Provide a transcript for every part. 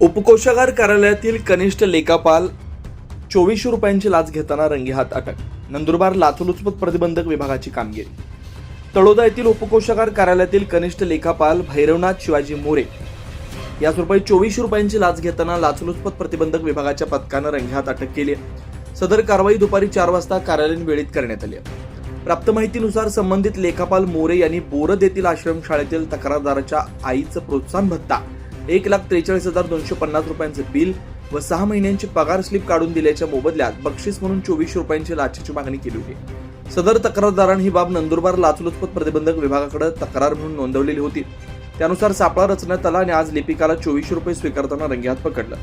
उपकोषागार कार्यालयातील कनिष्ठ लेखापाल चोवीसशे रुपयांची लाच घेताना रंगेहात अटक. नंदुरबार लाचलुचपत प्रतिबंधक विभागाची कामगिरी. तळोदा येथील उपकोषागार कार्यालयातील कनिष्ठ लेखापाल भैरवनाथ शिवाजी मोरे याच रुपये चोवीसशे रुपयांची लाच घेताना लाचलुचपत प्रतिबंधक विभागाच्या पथकानं रंगेहात अटक केली सदर कारवाई दुपारी चार वाजता कार्यालयीन वेळेत करण्यात आली प्राप्त माहितीनुसार संबंधित लेखापाल मोरे यांनी बोरद येथील आश्रमशाळेतील तक्रारदाराच्या आईचं प्रोत्साहन भत्ता एक लाख त्रेचाळीस हजार दोनशे पन्नास रुपयांचे बिल व सहा महिन्यांची पगार स्लिप काढून दिल्याच्या मोबदल्यात बक्षीस म्हणून चोवीसशे रुपयांची लाचेची मागणी केली होती. सदर तक्रारदारांनी ही बाब नंदुरबार लाचलुचपत प्रतिबंधक विभागाकडे तक्रार म्हणून नोंदवलेली होती. त्यानुसार सापळा रचण्यात आला आणि आज लिपिकाला चोवीसशे रुपये स्वीकारताना रंगेहात पकडलं.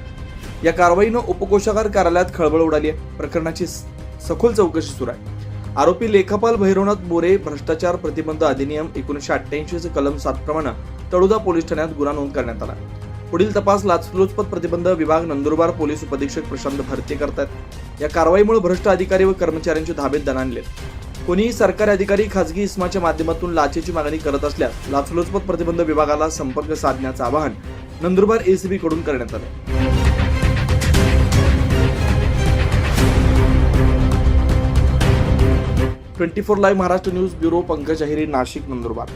या कारवाईनं उपकोषागार कार्यालयात खळबळ उडाली आहे. प्रकरणाची स- सखोल चौकशी सुरू आहे. आरोपी लेखापाल भैरवनाथ बोरे भ्रष्टाचार प्रतिबंध अधिनियम एकोणीशे अठ्ठ्याऐंशीचे कलम सात प्रमाणे तळोदा पोलीस ठाण्यात गुन्हा नोंद करण्यात आला. पुढील तपास लाचलुचपत प्रतिबंध विभाग नंदुरबार पोलीस उपअधीक्षक प्रशांत भरते करतात या कारवाईमुळे भ्रष्ट अधिकारी व कर्मचाऱ्यांचे धाबेत दण आणले कोणीही सरकारी अधिकारी खासगी इस्माच्या माध्यमातून लाचेची मागणी करत असल्यास लाचलुचपत प्रतिबंध विभागाला संपर्क साधण्याचं आवाहन नंदुरबार एसीबी कडून करण्यात आलं twenty four live Maharashtra news bureau Pankaj Ahiri Nashik Nandurbar.